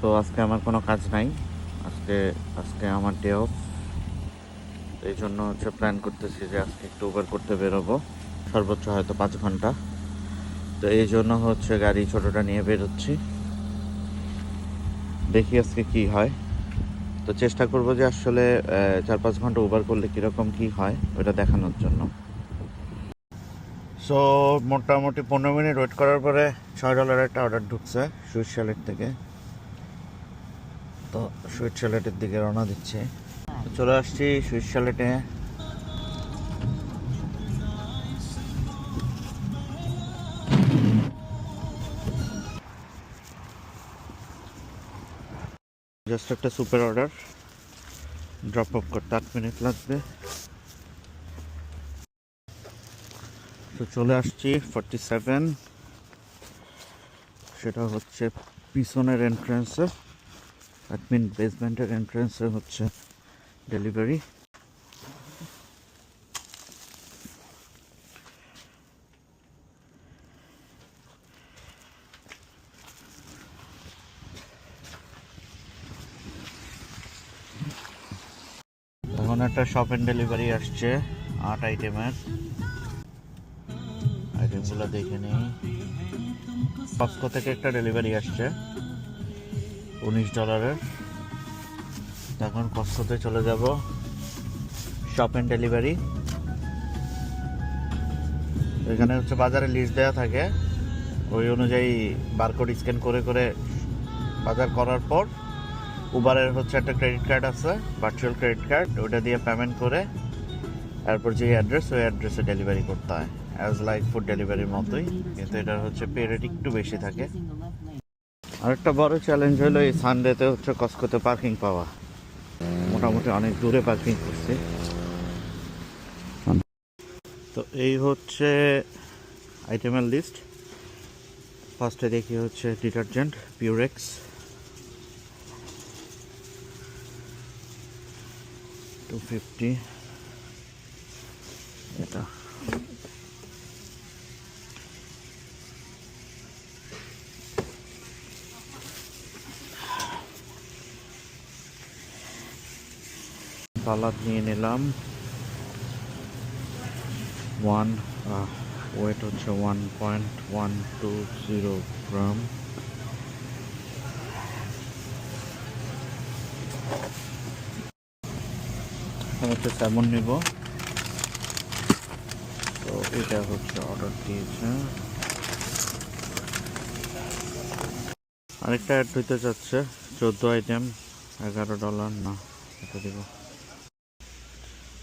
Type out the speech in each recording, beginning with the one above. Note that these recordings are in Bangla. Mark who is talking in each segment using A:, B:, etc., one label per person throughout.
A: তো আজকে আমার কোনো কাজ নাই। আজকে আজকে আমার ডে অফ এই জন্য হচ্ছে প্ল্যান করতেছি যে আজকে একটু ওভার করতে বেরোবো। সর্বোচ্চ হয়তো পাঁচ ঘণ্টা। তো এই জন্য হচ্ছে গাড়ি ছোটোটা নিয়ে বেরোচ্ছি। দেখি আজকে কি হয়। তো চেষ্টা করব যে আসলে চার পাঁচ ঘণ্টা ওভার করলে কীরকম কি হয়, ওটা দেখানোর জন্য। সো মোটামুটি পনেরো মিনিট ওয়েট করার পরে ছয় ডলারের একটা অর্ডার ঢুকছে সুইট থেকে। তো সুইট স্যালেডের দিকে রওনা দিচ্ছে। চলে আসছি সুইট স্যালেডে। জাস্ট একটা সুপার অর্ডার ড্রপ আপ করতে আট মিনিট লাগবে। তো চলে আসছি ফর্টি সেভেন সেটা হচ্ছে পিছনের এন্ট্রান্সে অ্যাডমিন বেসমেন্টের এন্ট্রান্সে হচ্ছে ডেলিভারি। এখন একটা শপ এন্ড ডেলিভারি আসছে, আট আইটেমের। আইটেমগুলো দেখে নিই। কস্কো থেকে একটা ডেলিভারি আসছে। উনিশ ডলারের। এখন কস্কোতে চলে যাব। শপ এন্ড ডেলিভারি এখানে হচ্ছে বাজারে লিস্ট দেওয়া থাকে। ওই অনুযায়ী বারকোড স্ক্যান করে করে বাজার করার পর উবারের হচ্ছে একটা ক্রেডিট কার্ড আছে ভার্চুয়াল ক্রেডিট কার্ড ওটা দিয়ে পেমেন্ট করে তারপর যে অ্যাড্রেস ওই অ্যাড্রেসে ডেলিভারি করতে হয়। অ্যাজ লাইক ফুড ডেলিভারির মতোই, কিন্তু এটার হচ্ছে পে রেট একটু বেশি থাকে। আরেকটা বড় চ্যালেঞ্জ হলো এই সানডেতে হচ্ছে কস্কোতে পার্কিং পাওয়া। মোটামুটি অনেক দূরে পার্কিং করছে। তো এই হচ্ছে আইটেমের লিস্ট ফার্স্টে দেখি হচ্ছে ডিটারজেন্ট পিউরেক্স টু ফিফটি এটা। সালাদ নিয়ে নিলাম। ওয়ান ওয়েট হচ্ছে one point one two zero gram হচ্ছে স্যামন নিব। তো এটা হচ্ছে অর্ডার দিয়েছে। আরেকটা অ্যাড হইতে চাচ্ছে। চোদ্দ আইটেম এগারো ডলার না, এটা দিব।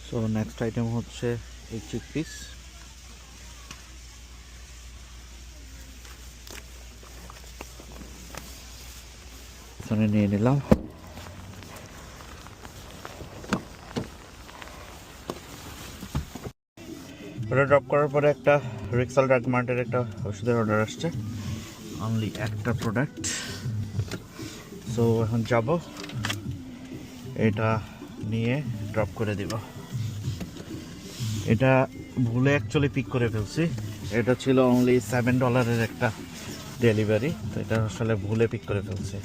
A: সো নেক্সট আইটেম হচ্ছে এই চিক পিস নিয়ে নিলাম। ওটা ড্রপ করার পরে একটা রিক্সাল ড্রাগ মার্টের একটা ওষুধের অর্ডার আসছে। অনলি একটা প্রোডাক্ট সো এখন যাব। এটা নিয়ে ড্রপ করে দিব। এটা ভুলে অ্যাকচুয়ালি পিক করে ফেলছি। এটা ছিল অনলি সেভেন ডলারের একটা ডেলিভারি তো এটা আসলে ভুলে পিক করে ফেলছি।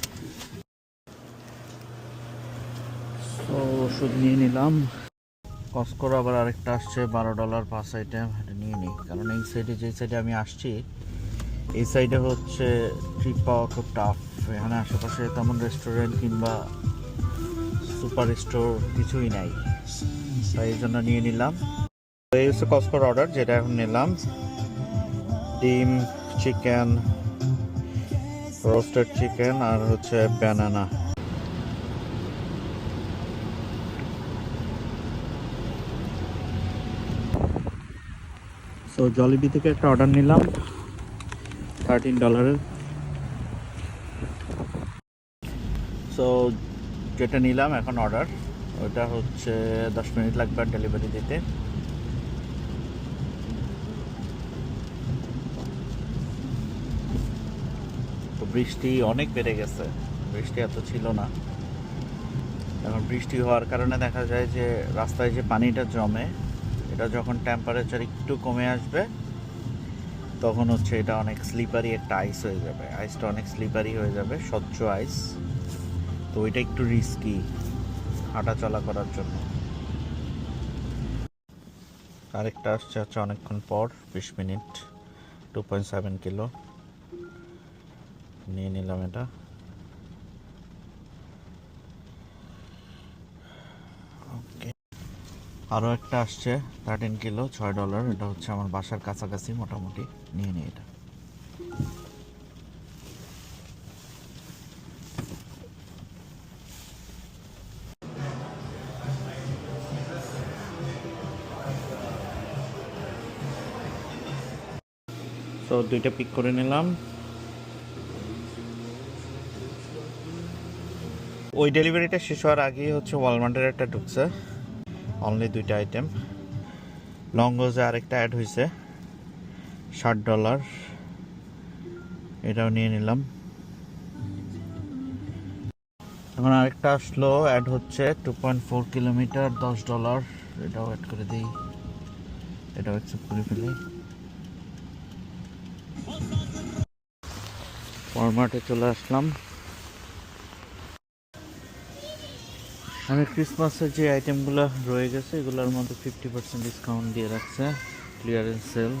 A: তো ওষুধ নিয়ে নিলাম। কস্কোর আবার আরেকটা আসছে, বারো ডলার পাঁচ আইটেম এটা নিয়ে নিই। কারণ এই সাইডে যে সাইডে আমি আসছি, এই সাইডে হচ্ছে ট্রিপ পাওয়া খুব টাফ এখানে আশেপাশে তেমন রেস্টুরেন্ট কিংবা সুপার স্টোর কিছুই নাই। তাই এই জন্য নিয়ে নিলাম। এই হচ্ছে কস্কোর অর্ডার যেটা এখন নিলাম। ডিম, চিকেন রোস্টেড চিকেন আর হচ্ছে ব্যানানা সো জলিবি থেকে একটা অর্ডার নিলাম থার্টিন ডলারের সো যেটা নিলাম এখন অর্ডার ওটা হচ্ছে দশ মিনিট লাগবে ডেলিভারি দিতে। বৃষ্টি অনেক বেড়ে গেছে। বৃষ্টি এত ছিল না। এখন বৃষ্টি হওয়ার কারণে দেখা যায় যে রাস্তায় যে পানিটা জমে, এটা যখন টেম্পারেচার একটু কমে আসবে, তখন হচ্ছে এটা অনেক স্লিপারি একটা আইস হয়ে যাবে। আইসটা অনেক স্লিপারি হয়ে যাবে, স্বচ্ছ আইস তো ওইটা একটু রিস্কি হাঁটা চলা করার জন্য। আরেকটা আসছে হচ্ছে অনেকক্ষণ পর, বিশ minute two point seven kilo নিয়ে নিলাম এটা। আরও একটা আসছে থার্টিন কিলো ছয় ডলার এটা হচ্ছে আমার বাসার কাছাকাছি মোটামুটি, নিয়ে নিই এটা। তো দুইটা পিক করে নিলাম। ওই ডেলিভারিটা শেষ হওয়ার আগেই হচ্ছে ওয়ালমার্টের একটা ঢুকছে। অনলি দুইটা আইটেম লঙ্গোজে আরেকটা অ্যাড হয়েছে ষাট ডলার এটাও নিয়ে নিলাম। এখন আরেকটা আসলো অ্যাড হচ্ছে টু পয়েন্ট ফোর কিলোমিটার দশ ডলার এটাও অ্যাড করে দিই। এটাও অ্যাকসেপ্ট করে ফেলি। ফরম্যাটে চলে আসলাম। আমি ক্রিসমাসের যে আইটেমগুলো রয়ে গেছে, এগুলোর মধ্যে ফিফটি পার্সেন্ট ডিসকাউন্ট দিয়ে রাখছে ক্লিয়ারেন্স সেল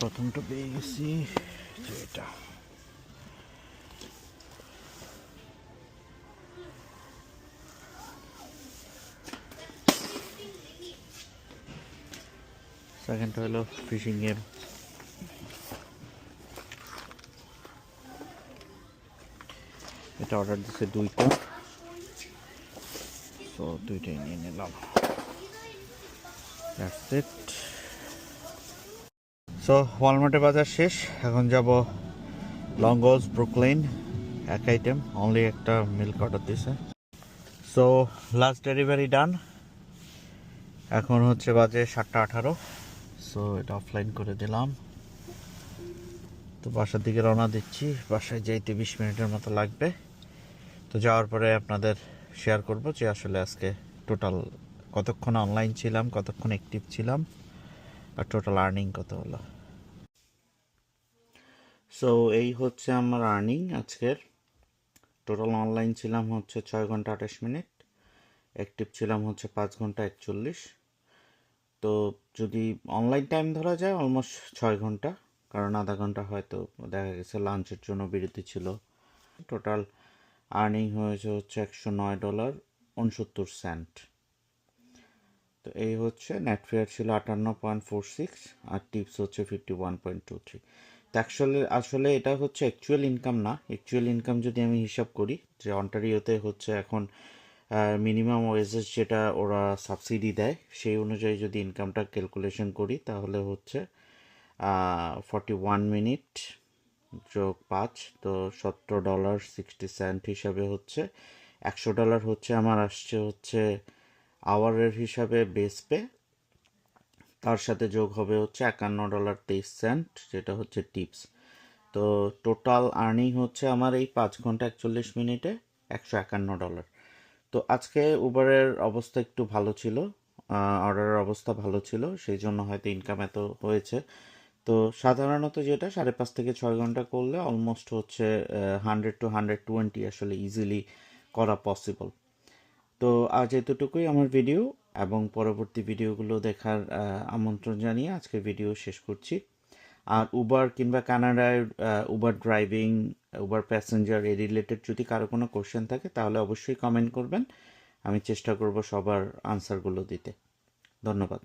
A: প্রথমটা পেয়ে গেছি এটা। সেকেন্ডটা হলো ফিশিং গেম এটা অর্ডার দিচ্ছে দুইটা। দুইটাই নিয়ে নিলাম। ইট সো ওয়ালমার্টে বাজার শেষ। এখন যাব লঙ্গোজ ব্রুকলাইন এক আইটেম অনলি একটা মিল্ক অর্ডার দিছে। সো লাস্ট ডেলিভারি ডান এখন হচ্ছে বাজে সাতটা আঠারো। সো এটা অফলাইন করে দিলাম। তো বাসার দিকে রওনা দিচ্ছি। বাসায় যাইতে বিশ মিনিটের মতো লাগবে। তো যাওয়ার পরে আপনাদের শেয়ার করব যে আসলে আজকে টোটাল কতক্ষণ অনলাইন ছিলাম, কতক্ষণ অ্যাক্টিভ ছিলাম, আর টোটাল আর্নিং কত হলো। সো এই হচ্ছে আমার আর্নিং আজকের। টোটাল অনলাইন ছিলাম হচ্ছে ছয় ঘণ্টা আঠাশ মিনিট অ্যাক্টিভ ছিলাম হচ্ছে পাঁচ ঘণ্টা একচল্লিশ। তো যদি অনলাইন টাইম ধরা যায় অলমোস্ট ছয় ঘণ্টা, কারণ আধা ঘণ্টা হয়তো দেখা গেছে লাঞ্চের জন্য বিরতি ছিল। টোটাল আর্নিং হয়েছে হচ্ছে একশো নয় ডলার উনসত্তর সেন্ট। তো এই হচ্ছে নেট ফেয়ার ছিল আটান্ন পয়েন্ট ফোর সিক্স আর টিপস হচ্ছে fifty one point two three তো অ্যাকচুয়ালি আসলে এটা হচ্ছে অ্যাকচুয়াল ইনকাম না। অ্যাকচুয়াল ইনকাম যদি আমি হিসাব করি যে অন্টারিওতে হচ্ছে এখন মিনিমাম ওয়েজেস যেটা ওরা সাবসিডি দেয়, সেই অনুযায়ী যদি ইনকামটা ক্যালকুলেশন করি তাহলে হচ্ছে ফর্টি ওয়ান মিনিট যোগ পাঁচ, তো সতেরো ডলার সিক্সটি সেন্ট হিসাবে হচ্ছে। একশো ডলার হচ্ছে আমার, আসছে হচ্ছে আওয়ারের হিসাবে বেস পে তার সাথে যোগ হবে হচ্ছে একান্ন ডলার তেইশ সেন্ট যেটা হচ্ছে টিপস তো টোটাল আর্নিং হচ্ছে আমার এই পাঁচ ঘণ্টা একচল্লিশ মিনিটে একশো একান্ন ডলার। তো আজকে উবারের অবস্থা একটু ভালো ছিল অর্ডারের অবস্থা ভালো ছিল, সেই জন্য হয়তো ইনকাম এত হয়েছে। তো সাধারণত যেটা সাড়ে পাঁচ থেকে ছয় ঘণ্টা করলে অলমোস্ট হচ্ছে হান্ড্রেড টু হান্ড্রেড টোয়েন্টি আসলে ইজিলি করা পসিবল তো আজ এতটুকুই আমার ভিডিও এবং পরবর্তী ভিডিওগুলো দেখার আমন্ত্রণ জানিয়ে আজকের ভিডিও শেষ করছি। আর উবার কিংবা কানাডায় উবার ড্রাইভিং উবার প্যাসেঞ্জার এ রিলেটেড যদি কারও কোনো কোশ্চেন থাকে তাহলে অবশ্যই কমেন্ট করবেন। আমি চেষ্টা করব সবার আনসারগুলো দিতে। ধন্যবাদ।